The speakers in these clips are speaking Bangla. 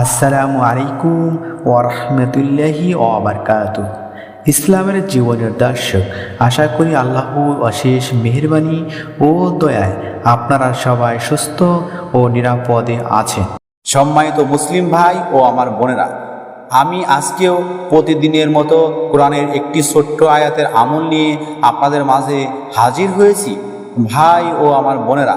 আসসালামু আলাইকুম ওরহমতুল্লাহি ওবরকাত ইসলামের জীবনের দর্শক, আশা করি আল্লাহ অশেষ মেহরবানি ও দয়ায় আপনারা সবাই সুস্থ ও নিরাপদে আছেন। সম্মানিত মুসলিম ভাই ও আমার বোনেরা, আমি আজকেও প্রতিদিনের মতো কোরআনের একটি ছোট্ট আয়াতের আমল নিয়ে আপনাদের মাঝে হাজির হয়েছি। ভাই ও আমার বোনেরা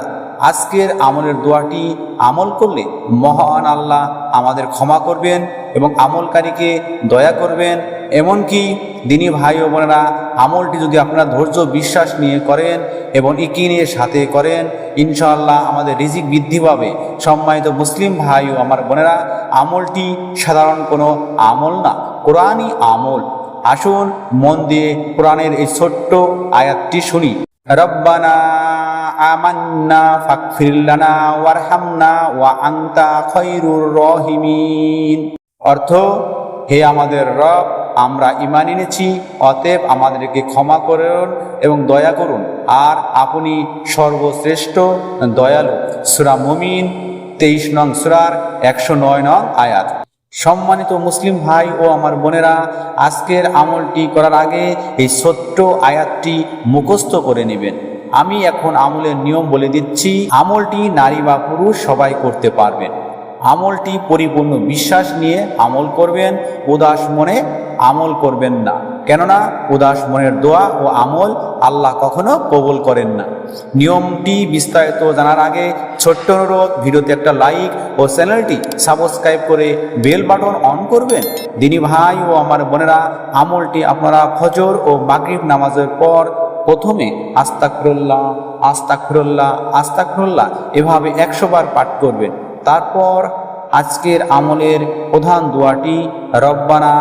আজকের আমলের দোয়াটি আমল করলে মহান আল্লাহ আমাদের ক্ষমা করবেন এবং আমলকারীকে দয়া করবেন। এমনকি দিনী ভাই ও বোনেরা, আমলটি যদি আপনারা ধৈর্য বিশ্বাস নিয়ে করেন এবং ইকিনের সাথে করেন, ইনশাআল্লাহ আমাদের রিজিক বৃদ্ধি পাবে। সম্মানিত মুসলিম ভাই ও আমার বোনেরা, আমলটি সাধারণ কোনো আমল না, কোরআনই আমল। আসুন মন দিয়ে কোরআনের এই ছোট্ট আয়াতটি শুনি। অর্থ, হে আমাদের রব, আমরা ইমান এনেছি, অতএব আমাদেরকে ক্ষমা করুন এবং দয়া করুন। আর আপনি সর্বশ্রেষ্ঠ দয়ালু। সুরা মুমিন, তেইশ নং সুরার একশো নয় নং আয়াত। সম্মানিত মুসলিম ভাই ও আমার বোনেরা, আজকের আমলটি করার আগে এই ছোট্ট আয়াতটি মুখস্থ করে নেবেন। আমি এখন আমলের নিয়ম বলে দিচ্ছি, আমলটি নারী বা পুরুষ সবাই করতে পারবেন। আমলটি পরিপূর্ণ বিশ্বাস নিয়ে আমল করবেন, উদাস মনে আমল করবেন না। কেননা উদাস মনের দোয়া ও আমল আল্লাহ কখনো কবুল করেন না। নিয়মটি বিস্তারিত জানার আগে ছোট্ট অনুরোধ, ভিডিওতে একটা লাইক ও চ্যানেলটি সাবস্ক্রাইব করে বেল বাটন অন করবেন। দিনী ভাই ও আমার বোনেরা, আমলটি আপনারা ফজর ও মাগরিব নামাজের পর প্রথমে আস্তাকফিরুল্লাহ আস্তাকফিরুল্লাহ আস্তাকফিরুল্লাহ এভাবে একশো বার পাঠ করবেন। তারপর আজকের আমলের প্রধান দোয়াটি, রব্বানা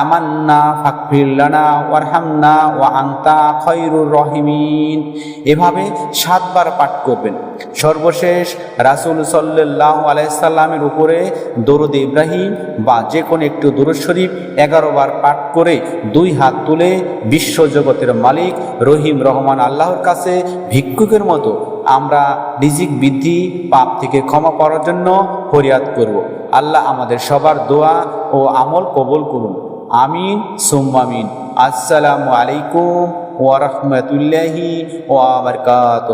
আমান্না ফাকফিরলানা ওয়ারহামনা ও আন্তা খৈরুর রহিমিন। এভাবে সাতবার পাঠ করবেন। সর্বশেষ রাসুল সাল্লাহ আলাইসাল্লামের উপরে দরুদ ইব্রাহিম বা যে কোনো একটু দরুদ শরীফ এগারো বার পাঠ করে দুই হাত তুলে বিশ্বজগতের মালিক রহিম রহমান আল্লাহর কাছে ভিক্ষুকের মতো আমরা রিজিক বৃদ্ধি, পাপ থেকে ক্ষমা করার জন্য ফরিয়াদ করব। আল্লাহ আমাদের সবার দোয়া ও আমল কবল করুন। আমিন সোমামিন আসসালামু আলাইকুম ওয়ারহমতুল্লাহি ওয়াবরকাত